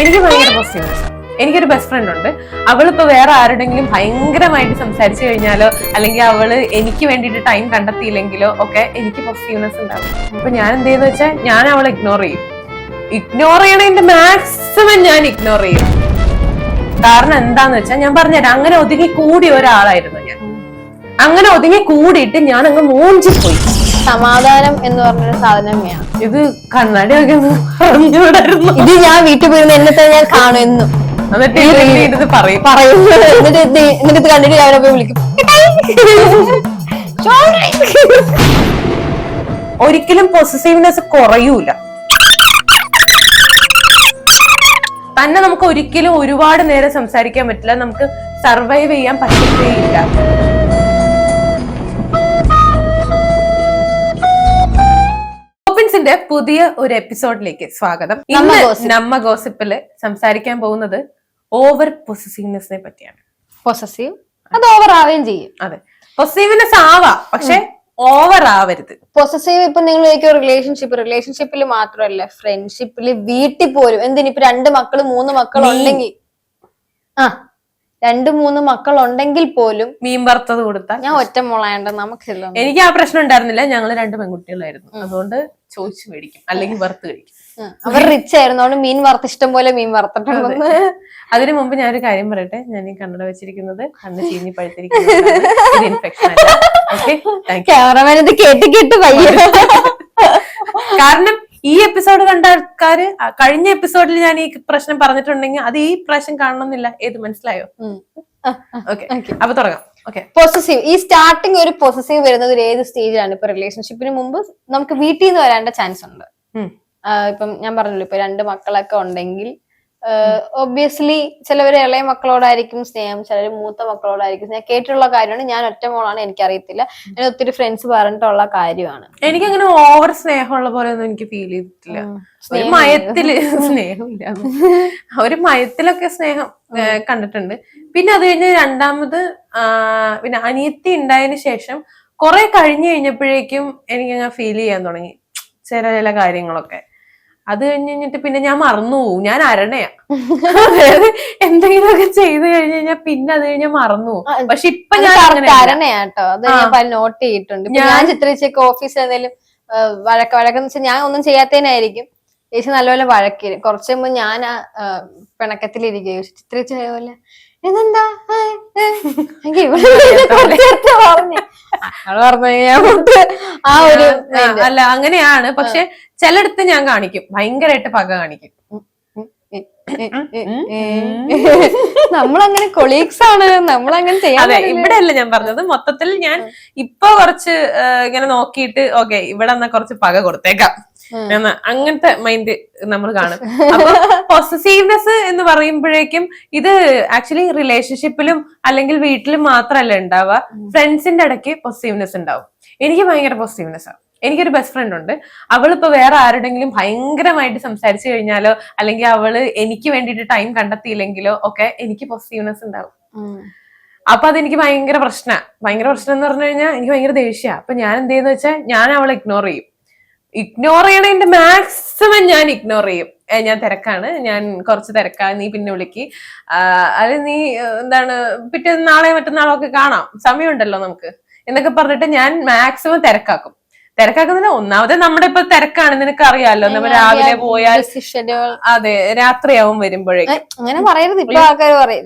എനിക്ക് ഭയങ്കര എനിക്കൊരു ബെസ്റ്റ് ഫ്രണ്ട് ഉണ്ട്. അവളിപ്പോ വേറെ ആരുടെങ്കിലും ഭയങ്കരമായിട്ട് സംസാരിച്ചു കഴിഞ്ഞാലോ അല്ലെങ്കിൽ അവൾ എനിക്ക് വേണ്ടിയിട്ട് ടൈം കണ്ടെത്തിയില്ലെങ്കിലോ ഒക്കെ എനിക്ക് പോസിറ്റീവ്നെസ് ഉണ്ടാവും. അപ്പൊ ഞാൻ എന്ത് ചെയ്യുന്ന വെച്ചാൽ ഞാൻ അവളെ ഇഗ്നോർ ചെയ്യും. ഇഗ്നോർ ചെയ്യണതിന്റെ മാക്സിമം ഞാൻ ഇഗ്നോർ ചെയ്യും. കാരണം എന്താന്ന് വെച്ചാൽ ഞാൻ പറഞ്ഞുതരാം അങ്ങനെ ഒതുങ്ങി കൂടിയ ഒരാളായിരുന്നു ഞാൻ. അങ്ങനെ ഒതുങ്ങി കൂടിയിട്ട് ഞാൻ അങ്ങ് മൂഞ്ചിപ്പോയി. സമാധാനം എന്ന് പറഞ്ഞൊരു സാധനമാണ് ഇത് കണ്ണാടിയൊക്കെ ഒക്കെ ഇത് ഞാൻ വീട്ടിൽ പോയിരുന്ന എന്നത്തെ ഞാൻ കാണും എന്നും. എന്നിട്ട് ഇതിന്റെ ഇത് പറയും പറയുന്നത് എന്നിട്ട് ഇത് എന്നിട്ട് കണ്ടിട്ട് ഞാൻ പോയി വിളിക്കും. ഒരിക്കലും പൊസസീവ്നെസ് കുറയൂല. തന്നെ നമുക്ക് ഒരിക്കലും ഒരുപാട് നേരം സംസാരിക്കാൻ പറ്റില്ല. നമുക്ക് സർവൈവ് ചെയ്യാൻ പറ്റുകയില്ല ഓപ്പൻസിന്റെ പുതിയ ഒരു എപ്പിസോഡിലേക്ക് സ്വാഗതം. ഇന്ന് നമ്മ ഗോസിപ്പിൽ സംസാരിക്കാൻ പോകുന്നത് ഓവർ പൊസസീവ്നെസ്സിനെ പറ്റിയാണ്. പൊസസീവ് അത് ഓവർ ആവുകയും ചെയ്യും. അതെ. പൊസസീവ്നെസ് ആവാം പക്ഷെ ഓവർ ആവരുത്. പൊസസീവ് ഇപ്പൊ നിങ്ങൾ ചോദിക്കും റിലേഷൻഷിപ്പ് റിലേഷൻഷിപ്പിൽ മാത്രമല്ല ഫ്രണ്ട്ഷിപ്പിൽ വീട്ടിൽ പോലും എന്തിനിപ്പൊ രണ്ട് മക്കൾ മൂന്ന് മക്കൾ ഉണ്ടെങ്കിൽ ആ രണ്ട് മൂന്ന് മക്കൾ ഉണ്ടെങ്കിൽ പോലും മീൻ വറുത്തത് കൊടുത്താൽ ഞാൻ ഒറ്റ മോളായ നമുക്കില്ല എനിക്ക് ആ പ്രശ്നം ഉണ്ടായിരുന്നില്ല. ഞങ്ങൾ രണ്ട് പെൺകുട്ടികളായിരുന്നു. അതുകൊണ്ട് ചോദിച്ചു മേടിക്കും. അല്ലെങ്കിൽ വറുത്ത് കഴിക്കും. അവർ റിച്ച് ആയിരുന്നോണ്ട് മീൻ വറുത്ത് ഇഷ്ടം പോലെ മീൻ വറുത്തിട്ടുണ്ടെന്ന്. അതിനു മുമ്പ് ഞാനൊരു കാര്യം പറയട്ടെ? ഞാൻ ഈ കണ്ണട വെച്ചിരിക്കുന്നത് കണ്ണ് ചീഞ്ഞി പഴുത്തിരിക്കുന്നത് ഇൻഫെക്ഷൻ ക്യാമറമാൻ ഇത് കേട്ട് കേട്ട് വയ്യ. കാരണം ഈ എപ്പിസോഡ് കണ്ട ആൾക്കാര് കഴിഞ്ഞ എപ്പിസോഡിൽ ഞാൻ ഈ പ്രശ്നം പറഞ്ഞിട്ടുണ്ടെങ്കിൽ അത് ഈ പ്രാവശ്യം കാണണമെന്നില്ല. ഏത്? മനസ്സിലായോ. ഓക്കെ അപ്പൊ തുടങ്ങാം. ഓക്കെ പൊസസീവ് ഈ സ്റ്റാർട്ടിങ് ഒരു പൊസസീവ് വരുന്നത് ഒരു ഏത് സ്റ്റേജിലാണ് ഇപ്പൊ റിലേഷൻഷിപ്പിന് മുമ്പ് നമുക്ക് വീട്ടിൽ നിന്ന് വരേണ്ട ചാൻസ് ഉണ്ട് ഇപ്പം ഞാൻ പറഞ്ഞല്ലോ ഇപ്പൊ രണ്ട് മക്കളൊക്കെ ഉണ്ടെങ്കിൽ ഒബ്വിയസ്ലി ചിലവർ ഇളയ മക്കളോടായിരിക്കും സ്നേഹം ചിലർ മൂത്ത മക്കളോടായിരിക്കും ഞാൻ കേട്ടിട്ടുള്ള കാര്യമാണ്. ഞാൻ ഒറ്റ മോളാണ് എനിക്കറിയത്തില്ല. ഞാൻ ഒത്തിരി ഫ്രണ്ട്സ് പറഞ്ഞിട്ടുള്ള കാര്യമാണ്. എനിക്ക് അങ്ങനെ ഓവർ സ്നേഹമുള്ള പോലെ ഒന്നും എനിക്ക് ഫീൽ ചെയ്തിട്ടില്ല. ഒരു മയത്തിൽ സ്നേഹമില്ല. ഒരു മയത്തിലൊക്കെ സ്നേഹം കണ്ടിട്ടുണ്ട്. പിന്നെ അത് കഴിഞ്ഞ് രണ്ടാമത് പിന്നെ അനിയത്തി ഉണ്ടായതിനു ശേഷം കുറെ കഴിഞ്ഞു കഴിഞ്ഞപ്പോഴേക്കും എനിക്കങ്ങനെ ഫീൽ ചെയ്യാൻ തുടങ്ങി. ചില ചില കാര്യങ്ങളൊക്കെ. അത് കഴിഞ്ഞ് കഴിഞ്ഞിട്ട് പിന്നെ ഞാൻ മറന്നു പോവും. ഞാൻ അരണയാ. അതായത് എന്തെങ്കിലുമൊക്കെ ചെയ്ത് കഴിഞ്ഞ് കഴിഞ്ഞാൽ പിന്നെ അത് കഴിഞ്ഞാൽ മറന്നു പോകും പക്ഷെ ഇപ്പൊ ഞാൻ. അരണയാട്ടോ അത് ഞാൻ നോട്ട് ചെയ്തിട്ടുണ്ട്. ഞാൻ- ചിത്രിച്ചൊക്കെ ഓഫീസിൽ എന്തെങ്കിലും വഴക്ക വഴക്കെന്ന് വെച്ചാൽ ഞാൻ ഒന്നും ചെയ്യാത്തതിനായിരിക്കും. ചേച്ചി നല്ലപോലെ വഴക്കി കുറച്ച് മുമ്പ് ഞാൻ പിണക്കത്തിലിരിക്കുകയോ ചിത്രിച്ച പോലെ ഇതെന്താ? ആ, ഒരു അല്ല അങ്ങനെയാണ്. പക്ഷെ ചിലയിടത്ത് ഞാൻ കാണിക്കും. ഭയങ്കരമായിട്ട് പക കാണിക്കും. നമ്മളങ്ങനെ കൊളീഗ്സ് ആണ്. നമ്മളങ്ങനെ ചെയ്യാം. ഇവിടെ അല്ല ഞാൻ പറഞ്ഞത്. മൊത്തത്തിൽ ഞാൻ ഇപ്പൊ കുറച്ച് ഇങ്ങനെ നോക്കിയിട്ട് ഓക്കെ ഇവിടെ എന്നാ കുറച്ച് പക കൊടുത്തേക്കാം. അങ്ങനത്തെ മൈൻഡ് നമ്മൾ കാണും. അപ്പൊ പൊസസീവ്നെസ് എന്ന് പറയുമ്പോഴേക്കും ഇത് ആക്ച്വലി റിലേഷൻഷിപ്പിലും അല്ലെങ്കിൽ വീട്ടിലും മാത്രമല്ല ഉണ്ടാവുക. ഫ്രണ്ട്സിന്റെ ഇടയ്ക്ക് പൊസസീവ്നെസ് ഉണ്ടാവും. എനിക്ക് ഭയങ്കര പോസിറ്റീവ്നെസ് ആണ്. എനിക്കൊരു ബെസ്റ്റ് ഫ്രണ്ട് ഉണ്ട്. അവളിപ്പോ വേറെ ആരുടെങ്കിലും ഭയങ്കരമായിട്ട് സംസാരിച്ചു കഴിഞ്ഞാലോ അല്ലെങ്കിൽ അവൾ എനിക്ക് വേണ്ടിയിട്ട് ടൈം കണ്ടെത്തിയില്ലെങ്കിലോ ഒക്കെ എനിക്ക് പോസിറ്റീവ്നെസ് ഉണ്ടാവും. അപ്പൊ അതെനിക്ക് ഭയങ്കര പ്രശ്ന. ഭയങ്കര പ്രശ്നം എന്ന് പറഞ്ഞു കഴിഞ്ഞാൽ എനിക്ക് ഭയങ്കര ദേഷ്യ. അപ്പൊ ഞാൻ എന്ത് ചെയ്യുന്ന വെച്ചാൽ ഞാൻ അവളെ ഇഗ്നോർ ചെയ്യും. ഇഗ്നോർ ചെയ്യണതിന്റെ മാക്സിമം ഞാൻ ഇഗ്നോർ ചെയ്യും. ഞാൻ തിരക്കാണ്. ഞാൻ കുറച്ച് തിരക്കാ. നീ പിന്നെ വിളിക്ക്. അത് നീ എന്താണ് പിറ്റേ നാളെ മറ്റന്നാളോ ഒക്കെ കാണാം. സമയമുണ്ടല്ലോ നമുക്ക്. എന്നൊക്കെ പറഞ്ഞിട്ട് ഞാൻ മാക്സിമം തിരക്കാക്കും. തിരക്കാക്കുന്നതിന് ഒന്നാമത് നമ്മുടെ ഇപ്പൊ തിരക്കാണ്. നിനക്ക് അറിയാലോ നമ്മൾ രാവിലെ പോയാൽ അതെ രാത്രിയാവും വരുമ്പോഴേക്കും. അങ്ങനെ പറയരുത്. ഇപ്പൊ ആൾക്കാർ പറയും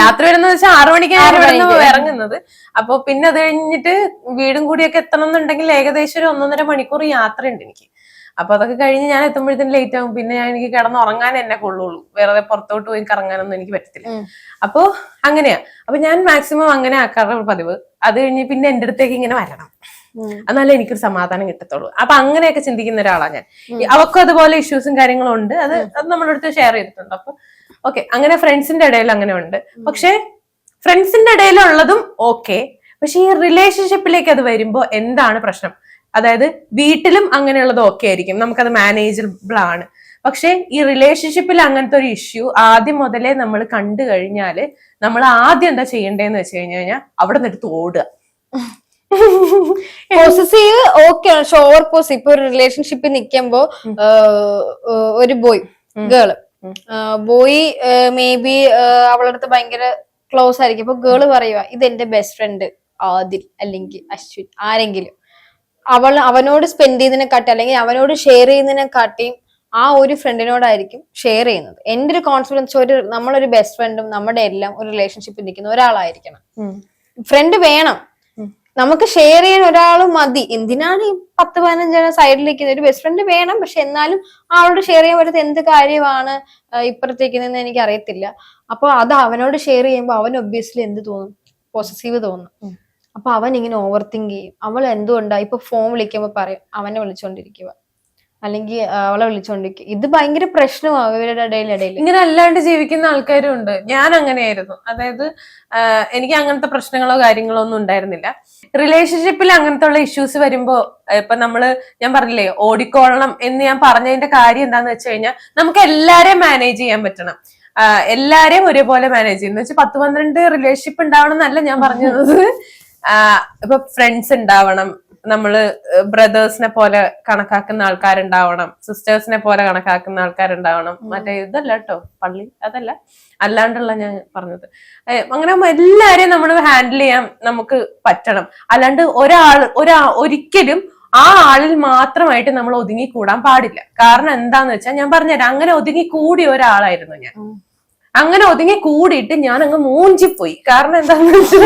രാത്രി വരുന്ന വെച്ചാൽ ആറു മണിക്ക് ആറ് ഇവിടെ മണിക്ക്. ഇറങ്ങുന്നത് അപ്പൊ പിന്നെ അത് കഴിഞ്ഞിട്ട് വീടും കൂടിയൊക്കെ എത്തണം എന്നുണ്ടെങ്കിൽ ഏകദേശം ഒരു ഒന്നൊന്നര മണിക്കൂർ യാത്രയുണ്ട് എനിക്ക്. അപ്പൊ അതൊക്കെ കഴിഞ്ഞ് ഞാൻ എത്തുമ്പോഴത്തേനും ലേറ്റ് ആകും പിന്നെ ഞാൻ എനിക്ക് കിടന്നുറങ്ങാൻ എന്നെ കൊള്ളുള്ളൂ. വേറെ പുറത്തോട്ട് പോയി കറങ്ങാനൊന്നും എനിക്ക് പറ്റത്തില്ല. അപ്പോ അങ്ങനെയാ. അപ്പൊ ഞാൻ മാക്സിമം അങ്ങനെ ആക്കാറുള്ള പതിവ്. അത് കഴിഞ്ഞ് പിന്നെ എന്റെ അടുത്തേക്ക് ഇങ്ങനെ വരണം. എന്നാലേ എനിക്കൊരു സമാധാനം കിട്ടത്തുള്ളൂ. അപ്പൊ അങ്ങനെയൊക്കെ ചിന്തിക്കുന്ന ഒരാളാണ് ഞാൻ. അവക്കും അതുപോലെ ഇഷ്യൂസും കാര്യങ്ങളും ഉണ്ട്. അത് അത് നമ്മളടുത്ത് ഷെയർ ചെയ്തിട്ടുണ്ട്. അപ്പൊ ഓക്കെ അങ്ങനെ ഫ്രണ്ട്സിന്റെ ഇടയിൽ അങ്ങനെ ഉണ്ട്. പക്ഷെ ഫ്രണ്ട്സിന്റെ ഇടയിലുള്ളതും ഓക്കെ പക്ഷെ ഈ റിലേഷൻഷിപ്പിലേക്ക് അത് വരുമ്പോ എന്താണ് പ്രശ്നം? അതായത് വീട്ടിലും അങ്ങനെയുള്ളത് ഓക്കെ ആയിരിക്കും. നമുക്കത് മാനേജബിൾ ആണ്. പക്ഷേ ഈ റിലേഷൻഷിപ്പിൽ അങ്ങനത്തെ ഒരു ഇഷ്യൂ ആദ്യം മുതലേ നമ്മൾ കണ്ടു കഴിഞ്ഞാൽ നമ്മൾ ആദ്യം എന്താ ചെയ്യേണ്ടതെന്ന് വെച്ച് കഴിഞ്ഞു കഴിഞ്ഞാൽ അവിടെ നിന്ന് എടുത്ത് ഓടുക. പോസിറ്റീവ് ഓക്കെ പക്ഷെ ഓവർ പോസ് ഇപ്പൊ ഒരു റിലേഷൻഷിപ്പിൽ നിൽക്കുമ്പോ ഒരു boy girl boy may be അവളടുത്ത് ഭയങ്കര ക്ലോസ് ആയിരിക്കും. ഇപ്പൊ ഗേൾ പറയുക ഇത് എന്റെ ബെസ്റ്റ് ഫ്രണ്ട് ആദിൽ അല്ലെങ്കിൽ അശ്വിൻ ആരെങ്കിലും. അവൾ അവനോട് സ്പെൻഡ് ചെയ്യുന്നതിനെ കാട്ടി അല്ലെങ്കിൽ അവനോട് ഷെയർ ചെയ്യുന്നതിനെ കാട്ടിയും ആ ഒരു ഫ്രണ്ടിനോടായിരിക്കും ഷെയർ ചെയ്യുന്നത്. എന്റെ ഒരു കോൺഫിഡൻസ് ഒരു നമ്മളൊരു ബെസ്റ്റ് ഫ്രണ്ടും നമ്മുടെ എല്ലാം ഒരു റിലേഷൻഷിപ്പിൽ നിൽക്കുന്ന ഒരാളായിരിക്കണം. ഫ്രണ്ട് വേണം. നമുക്ക് ഷെയർ ചെയ്യാൻ ഒരാൾ മതി. എന്തിനാണ് ഈ പത്ത് പതിനഞ്ചാണ് സൈഡിലേക്ക് ഒരു ബെസ്റ്റ് ഫ്രണ്ട് വേണം പക്ഷെ എന്നാലും ആളോട് ഷെയർ ചെയ്യാൻ പറ്റുന്ന എന്ത് കാര്യമാണ് ഇപ്പുറത്തേക്ക് ഇപ്പുറത്തേക്കുന്നതെന്ന് എനിക്ക് അറിയത്തില്ല അപ്പൊ അത് അവനോട് ഷെയർ ചെയ്യുമ്പോൾ അവൻ ഒബ്വിയസ്ലി എന്ത് തോന്നും? പോസസീവ് തോന്നും. അപ്പൊ അവൻ ഇങ്ങനെ ഓവർ തിങ്ക് ചെയ്യും. അവൾ എന്തുകൊണ്ടാ? ഇപ്പൊ ഫോൺ വിളിക്കുമ്പോ പറയും. അവനെ വിളിച്ചോണ്ടിരിക്കുക അല്ലെങ്കിൽ അവളെ വിളിച്ചോണ്ടിരിക്കും. ഇത് ഭയങ്കര പ്രശ്നമാകും ഇവരുടെ ഇടയിൽ ഇടയിൽ. ഇങ്ങനെ അല്ലാണ്ട് ജീവിക്കുന്ന ആൾക്കാരും ഉണ്ട് ഞാൻ അങ്ങനെയായിരുന്നു. അതായത് എനിക്ക് അങ്ങനത്തെ പ്രശ്നങ്ങളോ കാര്യങ്ങളോ ഒന്നും ഉണ്ടായിരുന്നില്ല. റിലേഷൻഷിപ്പിൽ അങ്ങനത്തെ ഉള്ള ഇഷ്യൂസ് വരുമ്പോ ഇപ്പൊ നമ്മൾ ഞാൻ പറഞ്ഞില്ലേ ഓടിക്കോളണം എന്ന് ഞാൻ പറഞ്ഞതിന്റെ കാര്യം എന്താന്ന് വെച്ച് കഴിഞ്ഞാൽ നമുക്ക് എല്ലാരെയും മാനേജ് ചെയ്യാൻ പറ്റണം. എല്ലാരെയും ഒരേപോലെ മാനേജ് ചെയ്യുന്ന വെച്ചാൽ പത്ത് പന്ത്രണ്ട് റിലേഷൻഷിപ്പ് ഉണ്ടാവണം എന്നല്ല ഞാൻ പറഞ്ഞത്. ഇപ്പൊ ഫ്രണ്ട്സ് ഉണ്ടാവണം. നമ്മൾ ബ്രദേഴ്സിനെ പോലെ കണക്കാക്കുന്ന ആൾക്കാരുണ്ടാവണം. സിസ്റ്റേഴ്സിനെ പോലെ കണക്കാക്കുന്ന ആൾക്കാരുണ്ടാവണം. മറ്റേ ഇതല്ല കേട്ടോ പള്ളി അതല്ല. അല്ലാണ്ടുള്ള ഞാൻ പറഞ്ഞത്. അങ്ങനെ എല്ലാരെയും നമ്മൾ ഹാൻഡിൽ ചെയ്യാൻ നമുക്ക് പറ്റണം. അല്ലാണ്ട് ഒരാൾ ഒരാ ഒരിക്കലും ആ ആളിൽ മാത്രമായിട്ട് നമ്മൾ ഒതുങ്ങി കൂടാൻ പാടില്ല. കാരണം എന്താന്ന് വെച്ചാൽ ഞാൻ പറഞ്ഞുതരാം അങ്ങനെ ഒതുങ്ങി കൂടിയ ഒരാളായിരുന്നു ഞാൻ. അങ്ങനെ ഒതുങ്ങി കൂടിയിട്ട് ഞാൻ അങ്ങ് മൂഞ്ചിപ്പോയി. കാരണം എന്താന്ന് വെച്ചാൽ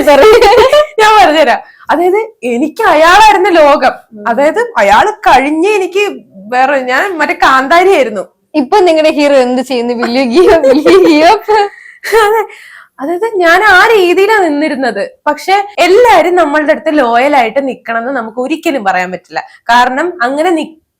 ഞാൻ പറഞ്ഞുതരാം. അതായത് എനിക്ക് അയാളായിരുന്നു ലോകം. അതായത് അയാൾ കഴിഞ്ഞ് എനിക്ക് വേറെ ഞാൻ മറ്റേ കാന്താരി ആയിരുന്നു. ഇപ്പൊ നിങ്ങളുടെ ഹീറോ എന്ത് ചെയ്യുന്നു? വലിയ ഗിയോ വലിയ ഗിയോ അതെ. അതായത് ഞാൻ ആ രീതിയിലാണ് നിന്നിരുന്നത്. പക്ഷെ എല്ലാരും നമ്മളുടെ അടുത്ത് ലോയലായിട്ട് നിക്കണം എന്ന് നമുക്ക് ഒരിക്കലും പറയാൻ പറ്റില്ല. കാരണം അങ്ങനെ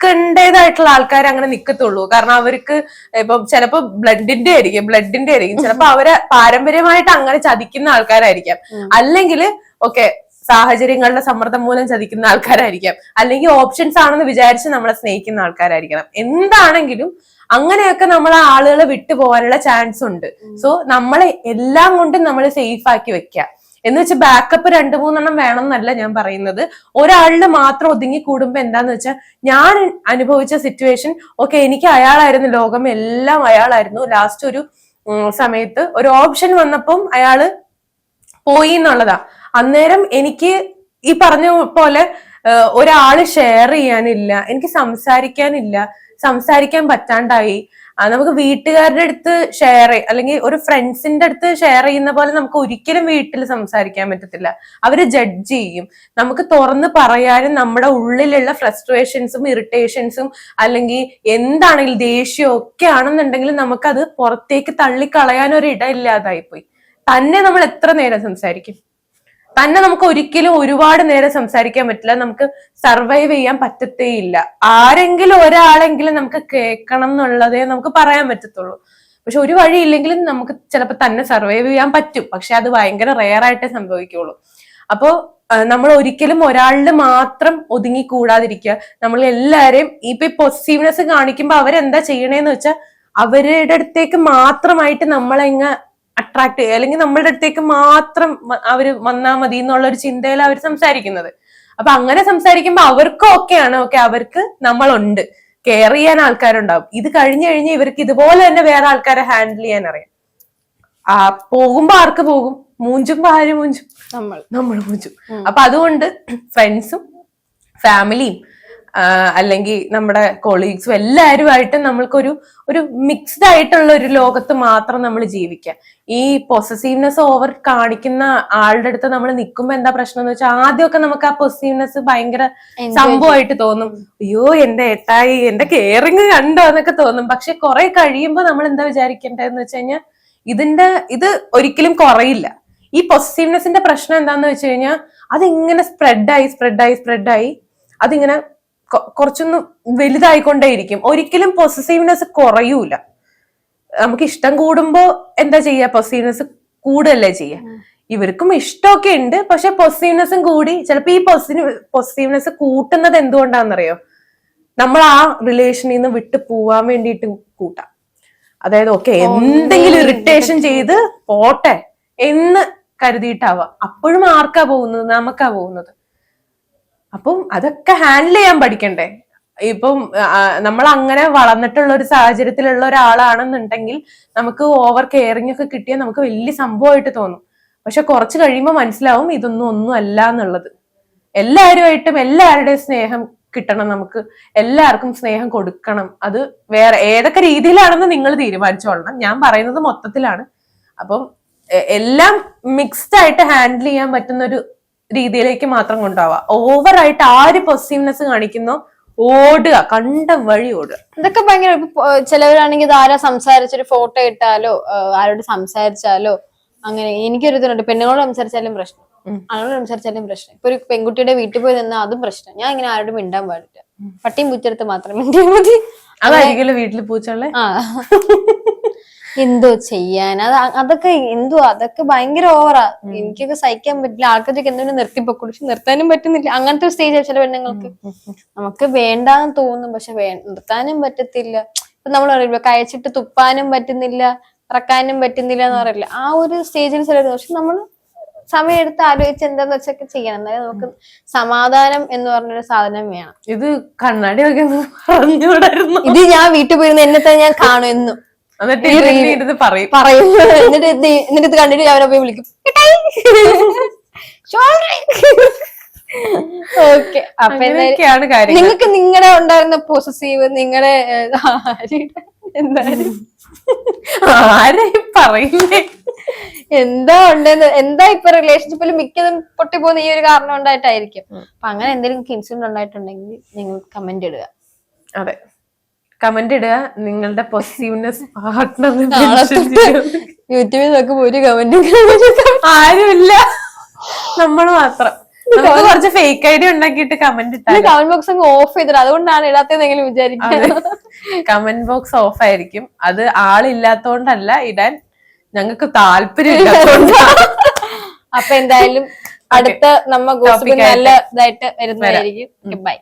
നിൽക്കേണ്ടതായിട്ടുള്ള ആൾക്കാർ അങ്ങനെ നിൽക്കത്തുള്ളൂ കാരണം അവർക്ക് ഇപ്പം ചിലപ്പോ ബ്ലഡിന്റെ ആയിരിക്കും ബ്ലഡിന്റെ ആയിരിക്കും. ചിലപ്പോ അവരെ പാരമ്പര്യമായിട്ട് അങ്ങനെ ചതിക്കുന്ന ആൾക്കാരായിരിക്കാം. അല്ലെങ്കിൽ ഓക്കെ സാഹചര്യങ്ങളുടെ സമ്മർദ്ദം മൂലം ചതിക്കുന്ന ആൾക്കാരായിരിക്കാം. അല്ലെങ്കിൽ ഓപ്ഷൻസ് ആണെന്ന് വിചാരിച്ച് നമ്മളെ സ്നേഹിക്കുന്ന ആൾക്കാരായിരിക്കണം. എന്താണെങ്കിലും അങ്ങനെയൊക്കെ നമ്മൾ ആളുകളെ വിട്ടു പോകാനുള്ള ചാൻസ് ഉണ്ട്. സോ നമ്മളെ എല്ലാം കൊണ്ടും നമ്മൾ സേഫ് ആക്കി വെക്കുക എന്ന് വെച്ചാൽ ബാക്കപ്പ് രണ്ടു മൂന്നെണ്ണം വേണം എന്നല്ല ഞാൻ പറയുന്നത്. ഒരാളിന് മാത്രം ഒതുങ്ങി കൂടുമ്പോ എന്താന്ന് വെച്ചാൽ ഞാൻ അനുഭവിച്ച സിറ്റുവേഷൻ ഓക്കെ എനിക്ക് അയാളായിരുന്നു ലോകം എല്ലാം അയാളായിരുന്നു. ലാസ്റ്റ് ഒരു സമയത്ത് ഒരു ഓപ്ഷൻ വന്നപ്പം അയാൾ പോയി എന്നുള്ളതാ. അന്നേരം എനിക്ക് ഈ പറഞ്ഞ പോലെ ഒരാൾ ഷെയർ ചെയ്യാനില്ല എനിക്ക് സംസാരിക്കാനില്ല സംസാരിക്കാൻ പറ്റാണ്ടായി. നമുക്ക് വീട്ടുകാരുടെ അടുത്ത് ഷെയർ അല്ലെങ്കിൽ ഒരു ഫ്രണ്ട്സിന്റെ അടുത്ത് ഷെയർ ചെയ്യുന്ന പോലെ നമുക്ക് ഒരിക്കലും വീട്ടിൽ സംസാരിക്കാൻ പറ്റത്തില്ല. അവർ ജഡ്ജ് ചെയ്യും. നമുക്ക് തുറന്ന് പറയാനും നമ്മുടെ ഉള്ളിലുള്ള ഫ്രസ്ട്രേഷൻസും ഇറിറ്റേഷൻസും അല്ലെങ്കിൽ എന്താണെങ്കിലും ദേഷ്യം ഒക്കെ ആണെന്നുണ്ടെങ്കിൽ നമുക്കത് പുറത്തേക്ക് തള്ളിക്കളയാൻ ഒരു പോയി തന്നെ നമ്മൾ എത്ര നേരം സംസാരിക്കും? തന്നെ നമുക്ക് ഒരിക്കലും ഒരുപാട് നേരം സംസാരിക്കാൻ പറ്റില്ല. നമുക്ക് സർവൈവ് ചെയ്യാൻ പറ്റത്തേയില്ല. ആരെങ്കിലും ഒരാളെങ്കിലും നമുക്ക് കേൾക്കണം എന്നുള്ളതേ നമുക്ക് പറയാൻ പറ്റത്തുള്ളൂ. പക്ഷെ ഒരു വഴിയില്ലെങ്കിലും നമുക്ക് ചിലപ്പോൾ തന്നെ സർവൈവ് ചെയ്യാൻ പറ്റും. പക്ഷെ അത് ഭയങ്കര റെയർ ആയിട്ടേ സംഭവിക്കുള്ളൂ. അപ്പോ നമ്മൾ ഒരിക്കലും ഒരാളിൽ മാത്രം ഒതുങ്ങി കൂടാതിരിക്കുക നമ്മൾ എല്ലാവരെയും ഇപ്പൊ പോസിറ്റീവ്നെസ് കാണിക്കുമ്പോൾ അവരെന്താ ചെയ്യണേന്ന് വെച്ചാൽ അവരുടെ അടുത്തേക്ക് മാത്രമായിട്ട് നമ്മളെങ്ങ അട്രാക്ട് ചെയ്യുക. അല്ലെങ്കിൽ നമ്മളുടെ അടുത്തേക്ക് മാത്രം അവർ വന്നാ മതി എന്നുള്ള ഒരു ചിന്തയിൽ അവർ സംസാരിക്കുന്നത്. അപ്പൊ അങ്ങനെ സംസാരിക്കുമ്പോൾ അവർക്ക് ഓക്കെയാണ് ഓക്കെ അവർക്ക് നമ്മളുണ്ട്. കെയർ ചെയ്യാൻ ആൾക്കാരുണ്ടാവും. ഇത് കഴിഞ്ഞു കഴിഞ്ഞ് ഇവർക്ക് ഇതുപോലെ തന്നെ വേറെ ആൾക്കാരെ ഹാൻഡിൽ ചെയ്യാൻ അറിയാം. ആ പോകുമ്പോ ആർക്ക് പോകും? മൂഞ്ചും ആര് മൂഞ്ചും. നമ്മൾ. നമ്മൾ മൂഞ്ചും. അപ്പൊ അതുകൊണ്ട് ഫ്രണ്ട്സും ഫാമിലിയും അല്ലെങ്കിൽ നമ്മുടെ കൊളീഗ്സും എല്ലാവരുമായിട്ട് നമ്മൾക്കൊരു ഒരു മിക്സ്ഡ് ആയിട്ടുള്ള ഒരു ലോകത്ത് മാത്രം നമ്മൾ ജീവിക്കുക. ഈ പൊസസീവ്നെസ് ഓവർ കാണിക്കുന്ന ആളുടെ അടുത്ത് നമ്മൾ നിൽക്കുമ്പോ എന്താ പ്രശ്നം എന്ന് വെച്ചാൽ ആദ്യമൊക്കെ നമുക്ക് ആ പൊസസീവ്നെസ് ഭയങ്കര സംഭവമായിട്ട് തോന്നും. അയ്യോ എന്റെ ഏട്ടായി എന്റെ കെയറിങ് കണ്ടോ എന്നൊക്കെ തോന്നും. പക്ഷെ കുറെ കഴിയുമ്പോൾ നമ്മൾ എന്താ വിചാരിക്കേണ്ടതെന്ന് വെച്ച് കഴിഞ്ഞാൽ ഇതിന്റെ ഇത് ഒരിക്കലും കുറയില്ല. ഈ പൊസസീവ്നെസിന്റെ പ്രശ്നം എന്താന്ന് വെച്ച് കഴിഞ്ഞാൽ അതിങ്ങനെ സ്പ്രെഡായി സ്പ്രെഡായി സ്പ്രെഡായി അതിങ്ങനെ കുറച്ചൊന്ന് വലുതായിക്കൊണ്ടേയിരിക്കും. ഒരിക്കലും പൊസസീവ്നെസ് കുറയൂല. നമുക്ക് ഇഷ്ടം കൂടുമ്പോ എന്താ ചെയ്യ? പൊസസീവ്നെസ് കൂടല്ലേ ചെയ്യാ? ഇവർക്കും ഇഷ്ടമൊക്കെ ഉണ്ട്. പക്ഷെ പൊസസീവ്നെസ്സും കൂടി. ചിലപ്പോ ഈ പൊസസീവ്നെസ് കൂട്ടുന്നത് എന്തുകൊണ്ടാണെന്നറിയോ? നമ്മൾ ആ റിലേഷനിൽ നിന്ന് വിട്ടു പോവാൻ വേണ്ടിയിട്ട് കൂട്ടാം. അതായത് ഓക്കെ എന്തെങ്കിലും ഇറിറ്റേഷൻ ചെയ്ത് പോട്ടെ എന്ന് കരുതിയിട്ടാവാം. അപ്പോഴും ആർക്കാ പോകുന്നത്? നമുക്കാ പോകുന്നത്? അപ്പം അതൊക്കെ ഹാൻഡിൽ ചെയ്യാൻ പഠിക്കണ്ടേ? ഇപ്പം നമ്മൾ അങ്ങനെ വളർന്നിട്ടുള്ള ഒരു സാഹചര്യത്തിലുള്ള ഒരാളാണെന്നുണ്ടെങ്കിൽ നമുക്ക് ഓവർ കെയറിംഗ് ഒക്കെ കിട്ടിയാൽ നമുക്ക് വലിയ സംഭവമായിട്ട് തോന്നും. പക്ഷെ കുറച്ച് കഴിയുമ്പോൾ മനസ്സിലാവും ഇതൊന്നും ഒന്നും അല്ല എന്നുള്ളത്. എല്ലാവരുമായിട്ടും എല്ലാവരുടെയും സ്നേഹം കിട്ടണം നമുക്ക്. എല്ലാവർക്കും സ്നേഹം കൊടുക്കണം. അത് വേറെ ഏതൊക്കെ രീതിയിലാണെന്ന് നിങ്ങൾ തീരുമാനിച്ചോളണം. ഞാൻ പറയുന്നത് മൊത്തത്തിലാണ്. അപ്പം എല്ലാം മിക്സ്ഡ് ആയിട്ട് ഹാൻഡിൽ ചെയ്യാൻ പറ്റുന്ന ഒരു രീതിയിലേക്ക് മാത്രം കൊണ്ടുപോവാം. ഓവറായിട്ട് ആര് പൊസീവ്നെസ് കാണിക്കുന്നു ഓടുക കണ്ട വഴി ഓടുക. ഇതൊക്കെ ഭയങ്കര ചിലവരാണെങ്കിൽ ഇത് ആരാ സംസാരിച്ചൊരു ഫോട്ടോ ഇട്ടാലോ ആരോട് സംസാരിച്ചാലോ അങ്ങനെ എനിക്കൊരു ഇതുണ്ട്. പെണ്ണുങ്ങളോട് സംസാരിച്ചാലും പ്രശ്നം. ആണോട് സംസാരിച്ചാലും പ്രശ്നം. ഇപ്പൊ ഒരു പെൺകുട്ടിയുടെ വീട്ടിൽ പോയി നിന്നാൽ അതും പ്രശ്നം. ഞാൻ ഇങ്ങനെ ആരോടും മിണ്ടാൻ പാടില്ല. പട്ടിയും പൂച്ചെടുത്ത് മാത്രം മിണ്ടിയാൽ മതി. അതായിരിക്കുമല്ലോ വീട്ടിൽ പൂച്ചകളെ ആ. എന്തോ ചെയ്യാൻ? അത് അതൊക്കെ എന്തോ അതൊക്കെ ഭയങ്കര ഓവറാ എനിക്കൊക്കെ സഹിക്കാൻ പറ്റില്ല. ആൾക്കാരൊക്കെ എന്തെങ്കിലും നിർത്തിപ്പോക്കും പക്ഷെ നിർത്താനും പറ്റുന്നില്ല. അങ്ങനത്തെ ഒരു സ്റ്റേജ് ചില പെണ്ണുങ്ങൾക്ക്. നമുക്ക് വേണ്ടാന്ന് തോന്നും. പക്ഷെ നിർത്താനും പറ്റത്തില്ല. ഇപ്പൊ നമ്മൾ പറയില്ല കഴിച്ചിട്ട് തുപ്പാനും പറ്റുന്നില്ല ഇറക്കാനും പറ്റുന്നില്ല എന്ന് പറയില്ല. ആ ഒരു സ്റ്റേജിൽ ചില പക്ഷെ നമ്മൾ സമയം എടുത്ത് ആലോചിച്ച് എന്താന്ന് വെച്ചൊക്കെ ചെയ്യണം. എന്നാലും നമുക്ക് സമാധാനം എന്ന് പറഞ്ഞൊരു സാധനം വേണം. ഇത് കണ്ണാടി ഒക്കെ ഇത് ഞാൻ വീട്ടിൽ പോയിരുന്ന എന്നെ തന്നെ ഞാൻ കാണും എന്നും. എന്നിട്ട് പറയും? എന്നിട്ട് ഇത് എന്നിട്ട് ഇത് കണ്ടിട്ട് ഞാൻ പോയി വിളിക്കും. ഓക്കെ അപ്പൊ നിങ്ങൾക്ക് നിങ്ങളുടെ ഉണ്ടായിരുന്ന പോസസീവ് നിങ്ങളുടെ എന്തായാലും പറയുന്നേ എന്താ ഉണ്ടെന്ന് എന്താ ഇപ്പൊ റിലേഷൻഷിപ്പിൽ മിക്കതും പൊട്ടിപ്പോകുന്ന ഈ ഒരു കാരണം ഉണ്ടായിട്ടായിരിക്കും. അപ്പൊ അങ്ങനെ എന്തെങ്കിലും ഇൻസിഡന്റ് ഉണ്ടായിട്ടുണ്ടെങ്കിൽ നിങ്ങൾ കമന്റ് ഇടുക. അതെ. കമന്റ് ഇടുക. നിങ്ങളുടെ പൊസീവ്നെസ് പാർട്ട്ണർ യൂട്യൂബിൽ നോക്കുമ്പോ ഒരു കമന്റ് ആരുമില്ല. നമ്മൾ മാത്രം. നമുക്ക് കുറച്ച് ഫേക്ക് ഐഡി ഉണ്ടാക്കിയിട്ട് കമന്റ് ഇട്ടാൽ കമന്റ് ബോക്സ് അങ്ങ് ഓഫ് ചെയ്തിട്ട് അതുകൊണ്ടാണ് ഇടാത്തതെങ്കിലും വിചാരിക്കുന്നത് കമന്റ് ബോക്സ് ഓഫ് ആയിരിക്കും. അത് ആളില്ലാത്തോണ്ടല്ല ഇടാൻ ഞങ്ങൾക്ക് താല്പര്യം അപ്പൊ എന്തായാലും അടുത്ത നമ്മ ഗോസിപ്പ് നല്ല ഇതായിട്ട് വരുന്നതായിരിക്കും. ബൈ